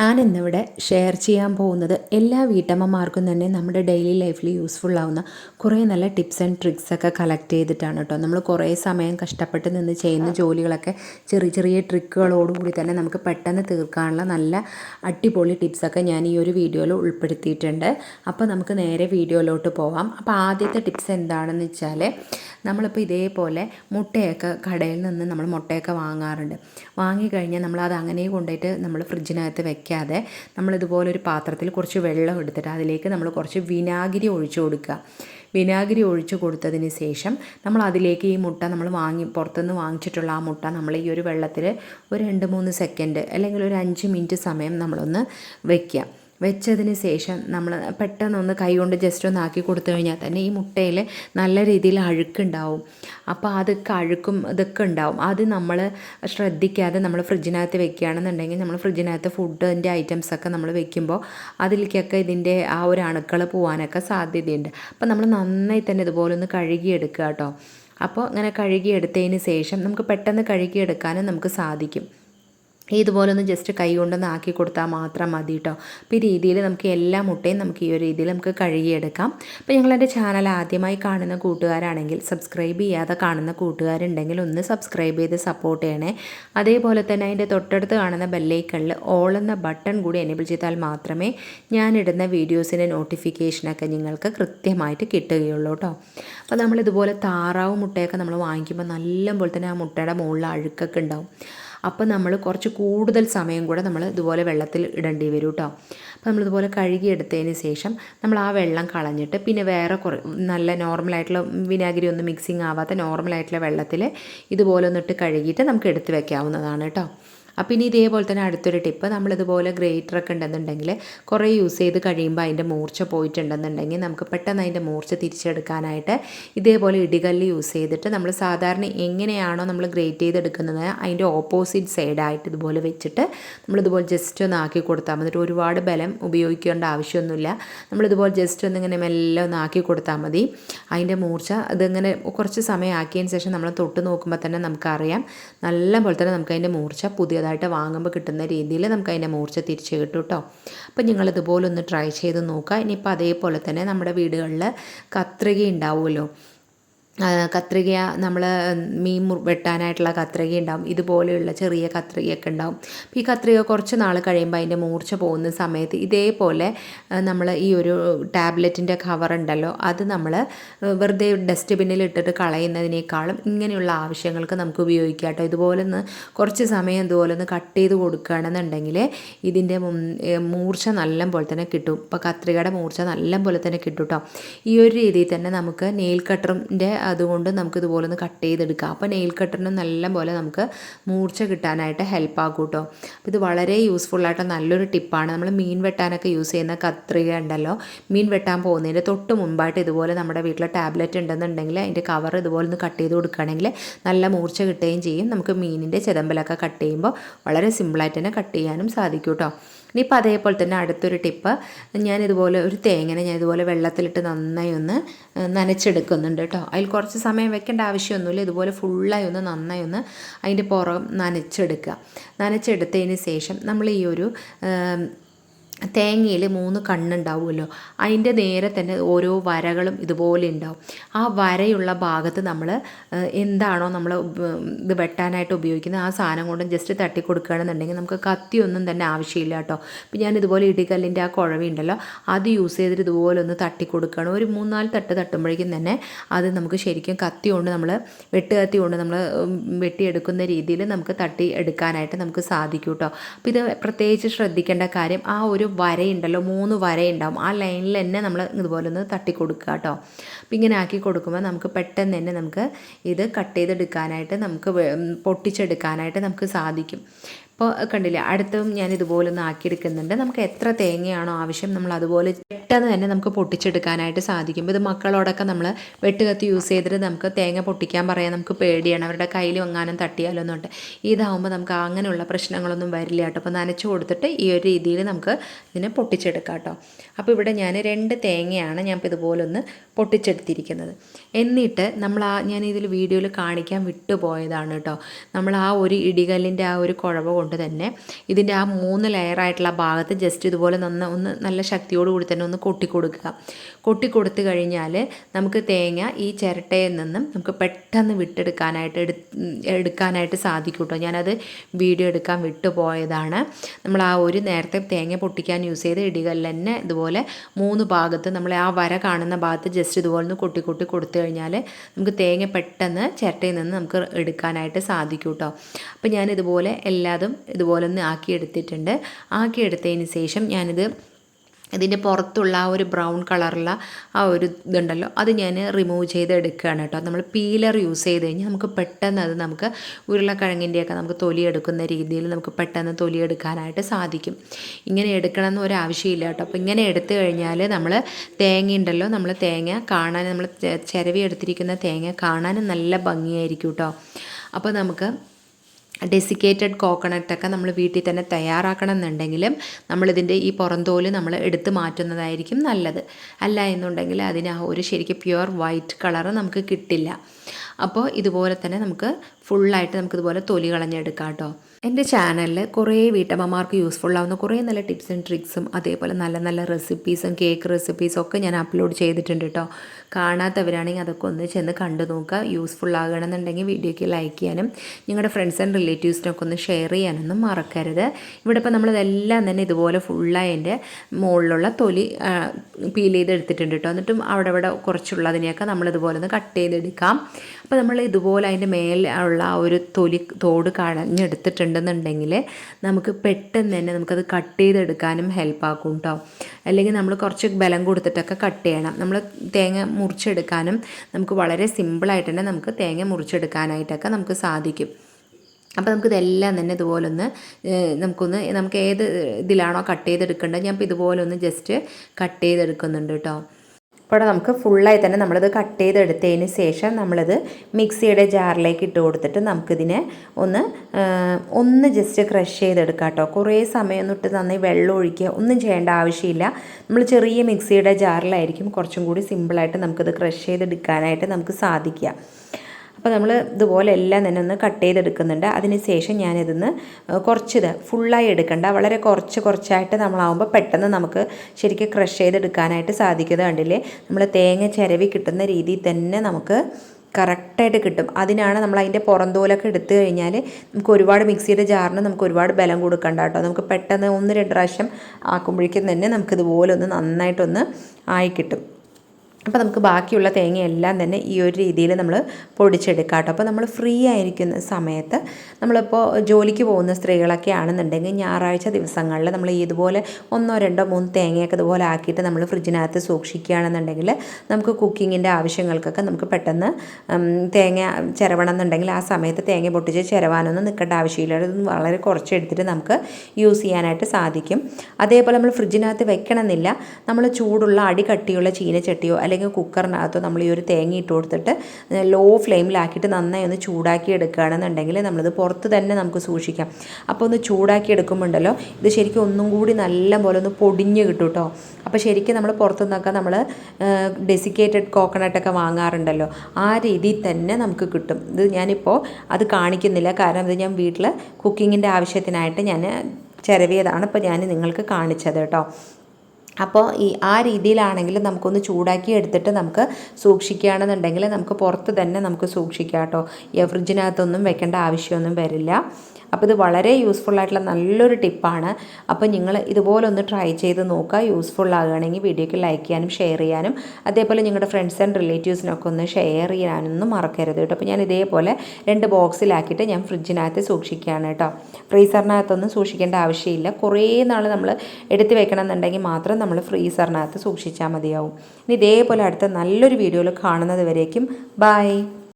ഞാൻ ഇന്നിവിടെ ഷെയർ ചെയ്യാൻ പോകുന്നത് എല്ലാ വീട്ടമ്മമാർക്കും തന്നെ നമ്മുടെ ഡെയിലി ലൈഫിൽ യൂസ്ഫുൾ ആവുന്ന കുറേ നല്ല ടിപ്സ് ആൻഡ് ട്രിക്സ് ഒക്കെ കളക്ട് ചെയ്തിട്ടാണ് കേട്ടോ നമ്മൾ കുറേ സമയം കഷ്ടപ്പെട്ട് നിന്ന് ചെയ്യുന്ന ജോലികളൊക്കെ ചെറിയ ചെറിയ ട്രിക്കുകളോടുകൂടി തന്നെ നമുക്ക് പെട്ടെന്ന് തീർക്കാനുള്ള നല്ല അടിപൊളി ടിപ്സൊക്കെ ഞാൻ ഈ ഒരു വീഡിയോയിൽ ഉൾപ്പെടുത്തിയിട്ടുണ്ട്. അപ്പോൾ നമുക്ക് നേരെ വീഡിയോയിലോട്ട് പോവാം. അപ്പോൾ ആദ്യത്തെ ടിപ്സ് എന്താണെന്ന് വെച്ചാൽ നമ്മളിപ്പോൾ ഇതേപോലെ മുട്ടയൊക്കെ കടയിൽ നിന്ന് നമ്മൾ മുട്ടയൊക്കെ വാങ്ങാറുണ്ട്. വാങ്ങിക്കഴിഞ്ഞാൽ നമ്മൾ അത് അങ്ങനെ കൊണ്ടുപോയിട്ട് നമ്മൾ ഫ്രിഡ്ജിനകത്ത് വെക്കാതെ ഒരു പാത്രത്തിൽ കുറച്ച് വെള്ളം എടുത്തിട്ട് അതിലേക്ക് നമ്മൾ കുറച്ച് വിനാഗിരി ഒഴിച്ചു കൊടുക്കുക. വിനാഗിരി ഒഴിച്ചു കൊടുത്തതിന് ശേഷം നമ്മൾ അതിലേക്ക് ഈ മുട്ട നമ്മൾ വാങ്ങി പുറത്തുനിന്ന് വാങ്ങിച്ചിട്ടുള്ള ആ മുട്ട നമ്മൾ ഈ ഒരു വെള്ളത്തിൽ ഒരു രണ്ട് മൂന്ന് സെക്കൻഡ് അല്ലെങ്കിൽ ഒരു അഞ്ച് മിനിറ്റ് സമയം നമ്മളൊന്ന് വയ്ക്കുക വെച്ചതിന് ശേഷം നമ്മൾ പെട്ടെന്നൊന്ന് കൈ കൊണ്ട് ജസ്റ്റ് ഒന്ന് ആക്കി കൊടുത്തു കഴിഞ്ഞാൽ തന്നെ ഈ മുട്ടയിൽ നല്ല രീതിയിൽ അഴുക്കുണ്ടാവും. അപ്പോൾ അതൊക്കെ അഴുക്കും ഇതൊക്കെ ഉണ്ടാവും. അത് നമ്മൾ ശ്രദ്ധിക്കാതെ നമ്മൾ ഫ്രിഡ്ജിനകത്ത് വെക്കുകയാണെന്നുണ്ടെങ്കിൽ നമ്മൾ ഫ്രിഡ്ജിനകത്ത് ഫുഡിന്റെ ഐറ്റംസൊക്കെ നമ്മൾ വെക്കുമ്പോൾ അതിലേക്കൊക്കെ ഇതിന്റെ ആ ഒരു അണുക്കൾ പോകാനൊക്കെ സാധ്യതയുണ്ട്. അപ്പോൾ നമ്മൾ നന്നായി തന്നെ ഇതുപോലെ ഒന്ന് കഴുകിയെടുക്കുക കേട്ടോ. അപ്പോൾ അങ്ങനെ കഴുകിയെടുത്തതിന് ശേഷം നമുക്ക് പെട്ടെന്ന് കഴുകിയെടുക്കാനും നമുക്ക് സാധിക്കും. ഇതുപോലെ ഒന്ന് ജസ്റ്റ് കൈ കൊണ്ടൊന്ന് ആക്കി കൊടുത്താൽ മാത്രം മതി കേട്ടോ അപ്പോൾ ഈ രീതിയിൽ നമുക്ക് എല്ലാ മുട്ടയും നമുക്ക് ഈ ഒരു രീതിയിൽ നമുക്ക് കഴുകിയെടുക്കാം. അപ്പോൾ ഞങ്ങളെന്റെ ചാനൽ ആദ്യമായി കാണുന്ന കൂട്ടുകാരാണെങ്കിൽ സബ്സ്ക്രൈബ് ചെയ്യാതെ കാണുന്ന കൂട്ടുകാരുണ്ടെങ്കിൽ ഒന്ന് സബ്സ്ക്രൈബ് ചെയ്ത് സപ്പോർട്ട് ചെയ്യണേ. അതേപോലെ തന്നെ അതിന്റെ തൊട്ടടുത്ത് കാണുന്ന ബെല്ലൈക്കണിൽ ഓൾ എന്ന ബട്ടൺ കൂടി എനേബിൾ ചെയ്താൽ മാത്രമേ ഞാനിടുന്ന വീഡിയോസിന്റെ നോട്ടിഫിക്കേഷനൊക്കെ നിങ്ങൾക്ക് കൃത്യമായിട്ട് കിട്ടുകയുള്ളൂ കേട്ടോ അപ്പോൾ നമ്മളിതുപോലെ താറാവ് മുട്ടയൊക്കെ നമ്മൾ വാങ്ങിക്കുമ്പോൾ നല്ല പോലെ തന്നെ ആ മുട്ടയുടെ മുകളിൽ അഴുക്കൊക്കെ ഉണ്ടാവും. അപ്പോൾ നമ്മൾ കുറച്ച് കൂടുതൽ സമയം കൂടെ നമ്മൾ ഇതുപോലെ വെള്ളത്തിൽ ഇടേണ്ടി വരും കേട്ടോ അപ്പോൾ നമ്മളിതുപോലെ കഴുകിയെടുത്തതിന് ശേഷം നമ്മൾ ആ വെള്ളം കളഞ്ഞിട്ട് പിന്നെ വേറെ കുറേ നല്ല നോർമലായിട്ടുള്ള വിനാഗിരി ഒന്നും മിക്സിങ് ആവാത്ത നോർമലായിട്ടുള്ള വെള്ളത്തിൽ ഇതുപോലെ ഒന്നിട്ട് കഴുകിയിട്ട് നമുക്ക് എടുത്ത് വെക്കാവുന്നതാണ് കേട്ടോ അപ്പം ഇനി ഇതേപോലെ തന്നെ അടുത്തൊരു ടിപ്പ് നമ്മളിതുപോലെ ഗ്രേറ്ററൊക്കെ ഉണ്ടെന്നുണ്ടെങ്കിൽ കുറേ യൂസ് ചെയ്ത് കഴിയുമ്പോൾ അതിന്റെ മൂർച്ച പോയിട്ടുണ്ടെന്നുണ്ടെങ്കിൽ നമുക്ക് പെട്ടെന്ന് അതിന്റെ മൂർച്ച തിരിച്ചെടുക്കാനായിട്ട് ഇതേപോലെ ഇടികല്ല് യൂസ് ചെയ്തിട്ട് നമ്മൾ സാധാരണ എങ്ങനെയാണോ നമ്മൾ ഗ്രേറ്റ് ചെയ്തെടുക്കുന്നത് അതിന്റെ ഓപ്പോസിറ്റ് സൈഡായിട്ട് ഇതുപോലെ വെച്ചിട്ട് നമ്മളിതുപോലെ ജസ്റ്റ് ഒന്ന് ആക്കി കൊടുത്താൽ മതി. ഒരുപാട് ബലം ഉപയോഗിക്കേണ്ട ആവശ്യമൊന്നുമില്ല. നമ്മളിതുപോലെ ജസ്റ്റ് ഒന്ന് ഇങ്ങനെ മെല്ലെ ഒന്ന് ആക്കി കൊടുത്താൽ മതി. അതിന്റെ മൂർച്ച ഇതിങ്ങനെ കുറച്ച് സമയം ആക്കിയതിന് ശേഷം നമ്മൾ തൊട്ട് നോക്കുമ്പോൾ തന്നെ നമുക്കറിയാം. നല്ല പോലെ തന്നെ നമുക്ക് അതിന്റെ മൂർച്ച പുതിയ പുതിയതായിട്ട് വാങ്ങുമ്പോൾ കിട്ടുന്ന രീതിയിൽ നമുക്ക് അതിന്റെ മൂർച്ച തിരിച്ച് കിട്ടും കേട്ടോ. അപ്പോൾ നിങ്ങൾ ട്രൈ ചെയ്ത് നോക്കുക. ഇനിയിപ്പോൾ അതേപോലെ തന്നെ നമ്മുടെ വീടുകളിൽ കത്രിക ഉണ്ടാവുമല്ലോ. കത്രിക നമ്മൾ മീൻ വെട്ടാനായിട്ടുള്ള കത്രിക ഉണ്ടാവും. ഇതുപോലെയുള്ള ചെറിയ കത്രികയൊക്കെ ഉണ്ടാവും. അപ്പോൾ ഈ കത്രിക കുറച്ച് നാൾ കഴിയുമ്പോൾ അതിന്റെ മൂർച്ച പോകുന്ന സമയത്ത് ഇതേപോലെ നമ്മൾ ഈ ഒരു ടാബ്ലറ്റിന്റെ കവർ ഉണ്ടല്ലോ അത് നമ്മൾ വെറുതെ ഡസ്റ്റ്ബിന്നിൽ ഇട്ടിട്ട് കളയുന്നതിനേക്കാളും ഇങ്ങനെയുള്ള ആവശ്യങ്ങൾക്ക് നമുക്ക് ഉപയോഗിക്കാം കേട്ടോ. ഇതുപോലെ ഒന്ന് കുറച്ച് സമയം ഇതുപോലെ ഒന്ന് കട്ട് ചെയ്ത് കൊടുക്കുകയാണെന്നുണ്ടെങ്കിൽ ഇതിന്റെ മൂർച്ച നല്ല പോലെ തന്നെ കിട്ടും. ഇപ്പോൾ കത്രികയുടെ മൂർച്ച നല്ല പോലെ തന്നെ കിട്ടും കേട്ടോ. ഈ ഒരു രീതിയിൽ തന്നെ നമുക്ക് നെയിൽ കട്ടറിന്റെ അതുകൊണ്ട് നമുക്ക് ഇതുപോലെ ഒന്ന് കട്ട് ചെയ്തെടുക്കാം. അപ്പോൾ നെയിൽ കട്ടറിന് നല്ല പോലെ നമുക്ക് മൂർച്ച കിട്ടാനായിട്ട് ഹെൽപ്പ് ആകും കേട്ടോ. അപ്പോൾ ഇത് വളരെ യൂസ്ഫുള്ളായിട്ട് നല്ലൊരു ടിപ്പാണ് നമ്മൾ മീൻ വെട്ടാനൊക്കെ യൂസ് ചെയ്യുന്ന കത്രിക ഉണ്ടല്ലോ. മീൻ വെട്ടാൻ പോകുന്നതിന്റെ തൊട്ട് മുമ്പായിട്ട് ഇതുപോലെ നമ്മുടെ വീട്ടിലെ ടാബ്ലറ്റ് ഉണ്ടെന്നുണ്ടെങ്കിൽ അതിന്റെ കവർ ഇതുപോലെ ഒന്ന് കട്ട് ചെയ്ത് കൊടുക്കുകയാണെങ്കിൽ നല്ല മൂർച്ച കിട്ടുകയും ചെയ്യും. നമുക്ക് മീനിന്റെ ചെതമ്പലൊക്കെ കട്ട് ചെയ്യുമ്പോൾ വളരെ സിമ്പിളായിട്ട് തന്നെ കട്ട് ചെയ്യാനും സാധിക്കും കേട്ടോ. ഇനിയിപ്പോൾ അതേപോലെ തന്നെ അടുത്തൊരു ടിപ്പ്. ഞാൻ ഇതുപോലെ ഒരു തേങ്ങനെ ഞാൻ ഇതുപോലെ വെള്ളത്തിലിട്ട് നന്നായി ഒന്ന് നനച്ചെടുക്കുന്നുണ്ട് കേട്ടോ. അതിൽ കുറച്ച് സമയം വെക്കേണ്ട ആവശ്യമൊന്നുമില്ല. ഇതുപോലെ ഫുള്ളായി ഒന്ന് നന്നായി ഒന്ന് അതിന്റെ പുറം നനച്ചെടുക്കുക. നനച്ചെടുത്തതിന് ശേഷം നമ്മൾ ഈ ഒരു തേങ്ങയിൽ മൂന്ന് കണ്ണുണ്ടാവുമല്ലോ. അതിന്റെ നേരെ തന്നെ ഓരോ വരകളും ഇതുപോലെ ഉണ്ടാവും. ആ വരയുള്ള ഭാഗത്ത് നമ്മൾ എന്താണോ നമ്മൾ ഇത് വെട്ടാനായിട്ട് ഉപയോഗിക്കുന്നത് ആ സാധനം കൊണ്ട് ജസ്റ്റ് തട്ടി കൊടുക്കുകയാണെന്നുണ്ടെങ്കിൽ നമുക്ക് കത്തിയൊന്നും തന്നെ ആവശ്യമില്ല കേട്ടോ. ഇപ്പം ഞാൻ ഇതുപോലെ ഇടികല്ലിന്റെ ആ കുഴവുണ്ടല്ലോ അത് യൂസ് ചെയ്തിട്ട് ഇതുപോലെ ഒന്ന് തട്ടി കൊടുക്കുകയാണ്. ഒരു മൂന്നാൽ തട്ട് തട്ടുമ്പോഴേക്കും തന്നെ അത് നമുക്ക് ശരിക്കും കത്തി കൊണ്ട് നമ്മൾ വെട്ടുകത്തി കൊണ്ട് നമ്മൾ വെട്ടിയെടുക്കുന്ന രീതിയിൽ നമുക്ക് തട്ടി എടുക്കാനായിട്ട് നമുക്ക് സാധിക്കും കേട്ടോ. അപ്പോൾ ഇത് പ്രത്യേകിച്ച് ശ്രദ്ധിക്കേണ്ട കാര്യം ആ ഒരു വരയുണ്ടല്ലോ മൂന്ന് വരയുണ്ടാവും. ആ ലൈനിൽ തന്നെ നമ്മൾ ഇതുപോലെ ഒന്ന് തട്ടി കൊടുക്കുക കേട്ടോ. അപ്പം ഇങ്ങനെ ആക്കി കൊടുക്കുമ്പോൾ നമുക്ക് പെട്ടെന്ന് തന്നെ നമുക്ക് ഇത് കട്ട് ചെയ്തെടുക്കാനായിട്ട് നമുക്ക് പൊട്ടിച്ചെടുക്കാനായിട്ട് നമുക്ക് സാധിക്കും. ഇപ്പോൾ കണ്ടില്ലേ അടുത്തും ഞാൻ ഇതുപോലെ ഒന്ന് ആക്കിയെടുക്കുന്നുണ്ട്. നമുക്ക് എത്ര തേങ്ങയാണോ ആവശ്യം നമ്മൾ അതുപോലെ പെട്ടെന്ന് തന്നെ നമുക്ക് പൊട്ടിച്ചെടുക്കാനായിട്ട് സാധിക്കും. ഇത് മക്കളോടൊക്കെ നമ്മൾ വെട്ടുകത്തി യൂസ് ചെയ്തിട്ട് നമുക്ക് തേങ്ങ പൊട്ടിക്കാൻ പറയാൻ നമുക്ക് പേടിയാണ്. അവരുടെ കയ്യിൽ എങ്ങാനും തട്ടിയാലോ എന്നുണ്ട് ഇതാവുമ്പോൾ നമുക്ക് അങ്ങനെയുള്ള പ്രശ്നങ്ങളൊന്നും വരില്ല കേട്ടോ. അപ്പോൾ നനച്ചു കൊടുത്തിട്ട് ഈ ഒരു രീതിയിൽ നമുക്ക് ഇതിനെ പൊട്ടിച്ചെടുക്കാം കേട്ടോ. അപ്പോൾ ഇവിടെ ഞാൻ രണ്ട് തേങ്ങയാണ് ഞാൻ ഇപ്പോൾ ഇതുപോലെ ഒന്ന് പൊട്ടിച്ചെടുത്തിരിക്കുന്നത്. എന്നിട്ട് നമ്മൾ ആ ഞാൻ ഇതിൽ വീഡിയോയിൽ കാണിക്കാൻ വിട്ടുപോയതാണ് കേട്ടോ. നമ്മൾ ആ ഒരു ഇടികല്ലിന്റെ ആ ഒരു കുഴവ് കൊണ്ട് തന്നെ ഇതിന്റെ ആ മൂന്ന് ലെയറായിട്ടുള്ള ഭാഗത്ത് ജസ്റ്റ് ഇതുപോലെ നന്ന ഒന്ന് നല്ല ശക്തിയോടുകൂടി തന്നെ ഒന്ന് കൊട്ടിക്കൊടുക്കുക കൊട്ടിക്കൊടുത്തു കൊട്ടി കൊടുത്തു കഴിഞ്ഞാൽ നമുക്ക് തേങ്ങ ഈ ചിരട്ടയിൽ നിന്നും നമുക്ക് പെട്ടെന്ന് വിട്ടെടുക്കാനായിട്ട് എടു എടുക്കാനായിട്ട് സാധിക്കും കേട്ടോ ഞാനത് വീഡിയോ എടുക്കാൻ വിട്ടുപോയതാണ് നമ്മൾ ആ ഒരു നേരത്തെ തേങ്ങ പൊട്ടിക്കാൻ യൂസ് ചെയ്ത ഇടികളിൽ തന്നെ ഇതുപോലെ മൂന്ന് ഭാഗത്ത് നമ്മൾ ആ വര കാണുന്ന ഭാഗത്ത് ജസ്റ്റ് ഇതുപോലെ ഒന്ന് കൊട്ടി കൊട്ടി കൊടുത്തു കഴിഞ്ഞാൽ നമുക്ക് തേങ്ങ പെട്ടെന്ന് ചിരട്ടയിൽ നിന്ന് നമുക്ക് എടുക്കാനായിട്ട് സാധിക്കും കേട്ടോ അപ്പോൾ ഞാൻ ഇതുപോലെ എല്ലാതും ഇതുപോലെ ഒന്ന് ആക്കിയെടുത്തിട്ടുണ്ട്. ആക്കിയെടുത്തതിന് ശേഷം ഞാനിത് ഇതിന്റെ പുറത്തുള്ള ആ ഒരു ബ്രൗൺ കളറുള്ള ആ ഒരു ഇതുണ്ടല്ലോ അത് ഞാൻ റിമൂവ് ചെയ്ത് എടുക്കുകയാണ് കേട്ടോ. നമ്മൾ പീലർ യൂസ് ചെയ്ത് കഴിഞ്ഞാൽ നമുക്ക് പെട്ടെന്ന് അത് നമുക്ക് ഉരുളക്കിഴങ്ങിന്റെയൊക്കെ നമുക്ക് തൊലി എടുക്കുന്ന രീതിയിൽ നമുക്ക് പെട്ടെന്ന് തൊലി എടുക്കാനായിട്ട് സാധിക്കും. ഇങ്ങനെ എടുക്കണം എന്ന് ഒരു ആവശ്യമില്ല കേട്ടോ. അപ്പോൾ ഇങ്ങനെ എടുത്തു കഴിഞ്ഞാൽ നമ്മൾ തേങ്ങ ഉണ്ടല്ലോ നമ്മൾ തേങ്ങ കാണാൻ നമ്മൾ ചിരവി എടുത്തിരിക്കുന്ന തേങ്ങ കാണാനും നല്ല ഭംഗിയായിരിക്കും കേട്ടോ. അപ്പോൾ നമുക്ക് ഡെസിക്കേറ്റഡ് കോക്കനട്ടൊക്കെ നമ്മൾ വീട്ടിൽ തന്നെ തയ്യാറാക്കണം എന്നുണ്ടെങ്കിലും നമ്മളിതിന്റെ ഈ പുറന്തോൽ നമ്മൾ എടുത്ത് മാറ്റുന്നതായിരിക്കും നല്ലത്. അല്ല എന്നുണ്ടെങ്കിൽ അതിന് ഒരു ശരിക്കും പ്യുവർ വൈറ്റ് കളറ് നമുക്ക് കിട്ടില്ല. അപ്പോൾ ഇതുപോലെ തന്നെ നമുക്ക് ഫുള്ളായിട്ട് നമുക്കിതുപോലെ തൊലി കളഞ്ഞെടുക്കാം കേട്ടോ. എന്റെ ചാനലിൽ കുറേ വീട്ടമ്മമാർക്ക് യൂസ്ഫുൾ ആവുന്ന കുറേ നല്ല ടിപ്സ് ആൻഡ് ട്രിക്സും അതേപോലെ നല്ല നല്ല റെസിപ്പീസും കേക്ക് റെസിപ്പീസും ഒക്കെ ഞാൻ അപ്ലോഡ് ചെയ്തിട്ടുണ്ട് കേട്ടോ കാണാത്തവരാണെങ്കിൽ അതൊക്കെ ഒന്ന് ചെന്ന് കണ്ടു നോക്കുക. യൂസ്ഫുൾ ആകണമെന്നുണ്ടെങ്കിൽ വീഡിയോയ്ക്ക് ലൈക്ക് ചെയ്യാനും നിങ്ങളുടെ ഫ്രണ്ട്സ് ആൻഡ് റിലേറ്റീവ്സിനൊക്കെ ഒന്ന് ഷെയർ ചെയ്യാനൊന്നും മറക്കരുത്. ഇവിടെ ഇപ്പോൾ നമ്മളിതെല്ലാം തന്നെ ഇതുപോലെ ഫുള്ളായി എന്റെ മുകളിലുള്ള തൊലി പീൽ ചെയ്ത് എടുത്തിട്ടുണ്ട് കേട്ടോ എന്നിട്ടും അവിടെ ഇവിടെ കുറച്ചുള്ളതിനെയൊക്കെ നമ്മളിതുപോലെ ഒന്ന് കട്ട് ചെയ്തെടുക്കാം. അപ്പോൾ നമ്മൾ ഇതുപോലെ അതിന്റെ മേലെ ഉള്ള ആ ഒരു തൊലി തോട് കളഞ്ഞെടുത്തിട്ടുണ്ടെന്നുണ്ടെങ്കിൽ നമുക്ക് പെട്ടെന്ന് തന്നെ നമുക്കത് കട്ട് ചെയ്തെടുക്കാനും ഹെൽപ്പാക്കും കേട്ടോ അല്ലെങ്കിൽ നമ്മൾ കുറച്ച് ബലം കൊടുത്തിട്ടൊക്കെ കട്ട് ചെയ്യണം. നമ്മൾ തേങ്ങ മുറിച്ചെടുക്കാനും നമുക്ക് വളരെ സിമ്പിളായിട്ട് തന്നെ നമുക്ക് തേങ്ങ മുറിച്ചെടുക്കാനായിട്ടൊക്കെ നമുക്ക് സാധിക്കും. അപ്പോൾ നമുക്ക് ഇതെല്ലാം തന്നെ ഇതുപോലെ ഒന്ന് നമുക്കൊന്ന് നമുക്ക് ഏത് ഇതിലാണോ കട്ട് ചെയ്തെടുക്കേണ്ടത് ഞാൻ ഇപ്പോൾ ഇതുപോലെ ഒന്ന് ജസ്റ്റ് കട്ട് ചെയ്തെടുക്കുന്നുണ്ട് കേട്ടോ ഇവിടെ നമുക്ക് ഫുള്ളായി തന്നെ നമ്മളിത് കട്ട് ചെയ്തെടുത്തതിന് ശേഷം നമ്മളിത് മിക്സിയുടെ ജാറിലേക്ക് ഇട്ട് കൊടുത്തിട്ട് നമുക്കിതിനെ ഒന്ന് ഒന്ന് ജസ്റ്റ് ക്രഷ് ചെയ്തെടുക്കാം കേട്ടോ. കുറേ സമയം തൊട്ട് നന്നായി വെള്ളം ഒഴിക്കുക ഒന്നും ചെയ്യേണ്ട ആവശ്യമില്ല. നമ്മൾ ചെറിയ മിക്സിയുടെ ജാറിലായിരിക്കും കുറച്ചും കൂടി സിമ്പിളായിട്ട് നമുക്കിത് ക്രഷ് ചെയ്തെടുക്കാനായിട്ട് നമുക്ക് സാധിക്കുക. അപ്പോൾ നമ്മൾ ഇതുപോലെ എല്ലാം തന്നെ ഒന്ന് കട്ട് ചെയ്തെടുക്കുന്നുണ്ട്. അതിന് ശേഷം ഞാനിതൊന്ന് കുറച്ചിത് ഫുള്ളായി എടുക്കണ്ട. വളരെ കുറച്ച് കുറച്ചായിട്ട് നമ്മളാവുമ്പോൾ പെട്ടെന്ന് നമുക്ക് ശരിക്കും ക്രഷ് ചെയ്തെടുക്കാനായിട്ട് സാധിക്കുന്നത് കണ്ടില്ലേ? നമ്മൾ തേങ്ങ ചിരവി കിട്ടുന്ന രീതിയിൽ തന്നെ നമുക്ക് കറക്റ്റായിട്ട് കിട്ടും. അതിനാണ് നമ്മൾ അതിന്റെ പുറന്തോലൊക്കെ എടുത്തു കഴിഞ്ഞാൽ നമുക്ക് ഒരുപാട് മിക്സിയുടെ ജാറിന് നമുക്ക് ഒരുപാട് ബലം കൊടുക്കണ്ട കേട്ടോ. നമുക്ക് പെട്ടെന്ന് ഒന്ന് രണ്ട് പ്രാവശ്യം ആക്കുമ്പോഴേക്കും തന്നെ നമുക്കിതുപോലെ ഒന്ന് നന്നായിട്ടൊന്ന് ആയി കിട്ടും. അപ്പോൾ നമുക്ക് ബാക്കിയുള്ള തേങ്ങയെല്ലാം തന്നെ ഈ ഒരു രീതിയിൽ നമ്മൾ പൊടിച്ചെടുക്കാം കേട്ടോ. അപ്പോൾ നമ്മൾ ഫ്രീ ആയിരിക്കുന്ന സമയത്ത് നമ്മളിപ്പോൾ ജോലിക്ക് പോകുന്ന സ്ത്രീകളൊക്കെ ആണെന്നുണ്ടെങ്കിൽ ഞായറാഴ്ച ദിവസങ്ങളിൽ നമ്മൾ ഇതുപോലെ ഒന്നോ രണ്ടോ മൂന്ന് തേങ്ങയൊക്കെ ഇതുപോലെ ആക്കിയിട്ട് നമ്മൾ ഫ്രിഡ്ജിനകത്ത് സൂക്ഷിക്കുകയാണെന്നുണ്ടെങ്കിൽ നമുക്ക് കുക്കിങ്ങിന്റെ ആവശ്യങ്ങൾക്കൊക്കെ നമുക്ക് പെട്ടെന്ന് തേങ്ങ ചിരവണം എന്നുണ്ടെങ്കിൽ ആ സമയത്ത് തേങ്ങ പൊട്ടിച്ച് ചിരവാനൊന്നും നിൽക്കേണ്ട ആവശ്യമില്ല. ഇത് വളരെ കുറച്ചെടുത്തിട്ട് നമുക്ക് യൂസ് ചെയ്യാനായിട്ട് സാധിക്കും. അതേപോലെ നമ്മൾ ഫ്രിഡ്ജിനകത്ത് വെക്കണമെന്നില്ല. നമ്മൾ ചൂടുള്ള അടി കട്ടിയുള്ള ചീനച്ചട്ടിയോ അല്ലെങ്കിൽ അല്ലെങ്കിൽ കുക്കറിനകത്തോ നമ്മൾ ഈ ഒരു തേങ്ങ ഇട്ട് കൊടുത്തിട്ട് ലോ ഫ്ലെയിമിലാക്കിയിട്ട് നന്നായി ഒന്ന് ചൂടാക്കി എടുക്കുകയാണെന്നുണ്ടെങ്കിൽ നമ്മളിത് പുറത്ത് തന്നെ നമുക്ക് സൂക്ഷിക്കാം. അപ്പോൾ ഒന്ന് ചൂടാക്കി എടുക്കുമ്പോണ്ടല്ലോ ഇത് ശരിക്കും ഒന്നും കൂടി നല്ല പോലെ ഒന്ന് പൊടിഞ്ഞ് കിട്ടും കേട്ടോ. അപ്പോൾ ശരിക്കും നമ്മൾ പുറത്തുനിന്നൊക്കെ നമ്മൾ ഡെസിക്കേറ്റഡ് കോക്കനട്ടൊക്കെ വാങ്ങാറുണ്ടല്ലോ ആ രീതിയിൽ തന്നെ നമുക്ക് കിട്ടും. ഇത് ഞാനിപ്പോൾ അത് കാണിക്കുന്നില്ല. കാരണം ഇത് ഞാൻ വീട്ടിൽ കുക്കിങ്ങിന്റെ ആവശ്യത്തിനായിട്ട് ഞാൻ ചിരവിയതാണ് ഇപ്പോൾ ഞാൻ നിങ്ങൾക്ക് കാണിച്ചത് കേട്ടോ. അപ്പോൾ ഈ ആ രീതിയിലാണെങ്കിൽ നമുക്കൊന്ന് ചൂടാക്കി എടുത്തിട്ട് നമുക്ക് സൂക്ഷിക്കുകയാണെന്നുണ്ടെങ്കിൽ നമുക്ക് പുറത്ത് തന്നെ നമുക്ക് സൂക്ഷിക്കാം കേട്ടോ. ഫ്രിഡ്ജിനകത്തൊന്നും വെക്കേണ്ട ആവശ്യമൊന്നും വരില്ല. അപ്പോൾ ഇത് വളരെ യൂസ്ഫുൾ ആയിട്ടുള്ള നല്ലൊരു ടിപ്പാണ്. അപ്പോൾ നിങ്ങൾ ഇതുപോലെ ഒന്ന് ട്രൈ ചെയ്ത് നോക്കുക. യൂസ്ഫുൾ ആകുകയാണെങ്കിൽ വീഡിയോക്ക് ലൈക്ക് ചെയ്യാനും ഷെയർ ചെയ്യാനും അതേപോലെ നിങ്ങളുടെ ഫ്രണ്ട്സ് ആൻഡ് റിലേറ്റീവ്സിനൊക്കെ ഒന്ന് ഷെയർ ചെയ്യാനൊന്നും മറക്കരുത് കേട്ടോ. അപ്പോൾ ഞാൻ ഇതേപോലെ രണ്ട് ബോക്സിലാക്കിയിട്ട് ഞാൻ ഫ്രിഡ്ജിനകത്ത് സൂക്ഷിക്കുകയാണ് കേട്ടോ. ഫ്രീസറിനകത്തൊന്നും സൂക്ഷിക്കേണ്ട ആവശ്യമില്ല. കുറേ നാൾ നമ്മൾ എടുത്ത് വെക്കണം എന്നുണ്ടെങ്കിൽ മാത്രം നമ്മൾ ഫ്രീസറിനകത്ത് സൂക്ഷിച്ചാൽ മതിയാവും. ഇനി ഇതേപോലെ അടുത്ത നല്ലൊരു വീഡിയോയിൽ കാണുന്നത് വരേക്കും. ബൈ